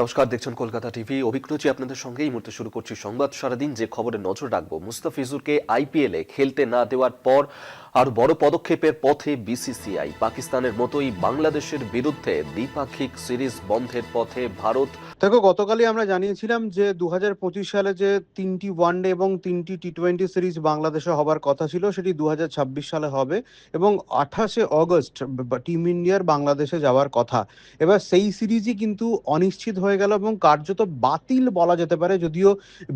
নমস্কার, দেখছেন কলকাতা টিভি। অভিজ্ঞজি আপনাদের সঙ্গে। এই মুহূর্তে শুরু করছি সংবাদ সারাদিন। যে খবরে নজর রাখব, মুস্তাফিজুরকে আইপিএলে খেলতে না দেওয়ার পর আর বড় পদক্ষেপের পথে বিসিসিআই পাকিস্তানের মতোই বাংলাদেশের বিরুদ্ধে দ্বিপাক্ষিক সিরিজ বন্ধের পথে ভারত। দেখো, গতকালই আমরা জানিয়েছিলাম যে দু হাজার পঁচিশ সালে যে তিনটি ওয়ানডে এবং তিনটি টি টোয়েন্টি সিরিজ বাংলাদেশে হবার কথা ছিল, সেটি দু হাজার ছাব্বিশ সালে হবে এবং আঠাশে অগস্ট টিম ইন্ডিয়ার বাংলাদেশে যাওয়ার কথা। এবার সেই সিরিজই কিন্তু অনিশ্চিত হয়ে গেল এবং কার্যত বাতিল বলা যেতে পারে। যদিও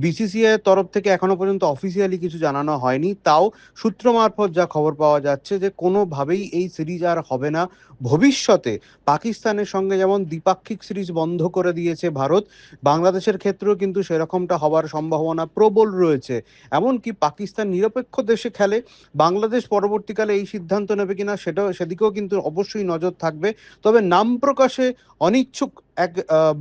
বিসিসিআই তরফ থেকে এখনও পর্যন্ত অফিসিয়ালি কিছু জানানো হয়নি। তাও সূত্র মারফত যা খবর পাওয়া যাচ্ছে যে, কোনোভাবেই এই সিরিজ আর হবে না। ভবিষ্যতে পাকিস্তানের সঙ্গে যেমন দ্বিপাক্ষিক সিরিজ বন্ধ করে দিয়েছে ভারত, বাংলাদেশের ক্ষেত্রেও কিন্তু সেরকমটা হওয়ার সম্ভাবনা প্রবল রয়েছে। এমনকি পাকিস্তান নিরপেক্ষ দেশে খেলে, বাংলাদেশ পরবর্তীকালে এই সিদ্ধান্ত নেবে কিনা সেটাও, সেদিকেও কিন্তু অবশ্যই নজর থাকবে। তবে নাম প্রকাশে অনিচ্ছুক এক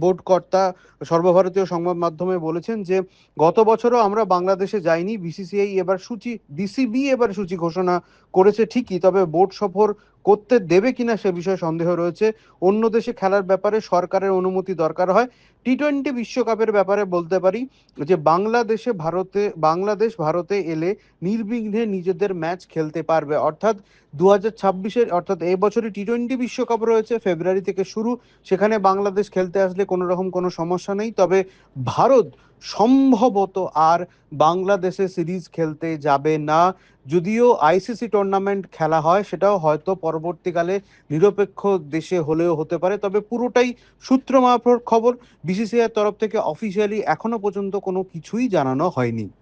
বোর্ড কর্তা সর্বভারতীয় সংবাদ মাধ্যমে বলেছেন যে, গত বছরও আমরা বাংলাদেশে যাইনি, বিসিসিআই এবার সূচি বিসিবি এবার সূচি ঘোষণা করেছে ঠিকই, তবে বোর্ড সফর করতে দেবে কিনা সে বিষয়ে সন্দেহ রয়েছে। অন্য দেশে খেলার ব্যাপারে সরকারের অনুমতি দরকার হয়। টি টোয়েন্টি বিশ্বকাপের ব্যাপারে বলতে পারি যে, বাংলাদেশে ভারতে, বাংলাদেশ ভারতে এলে নির্বিঘ্নে নিজেদের ম্যাচ খেলতে পারবে। অর্থাৎ দু হাজার ছাব্বিশের, অর্থাৎ এই বছরই টি টোয়েন্টি বিশ্বকাপ রয়েছে, ফেব্রুয়ারি থেকে শুরু। সেখানে বাংলাদেশ খেলতে আসলে কোনো রকম কোনো সমস্যা নেই। তবে ভারত সম্ভবত আর বাংলাদেশে সিরিজ খেলতে যাবে না। যদিও আইসিসি টুর্নামেন্ট খেলা হয়, সেটাও হয়তো পরবর্তীকালে নিরপেক্ষ দেশে হলেও হতে পারে। তবে পুরোটাই সূত্র মারফত খবর, বিসিসিআই তরফ থেকে অফিসিয়ালি এখনও পর্যন্ত কোনো কিছুই জানানো হয়নি।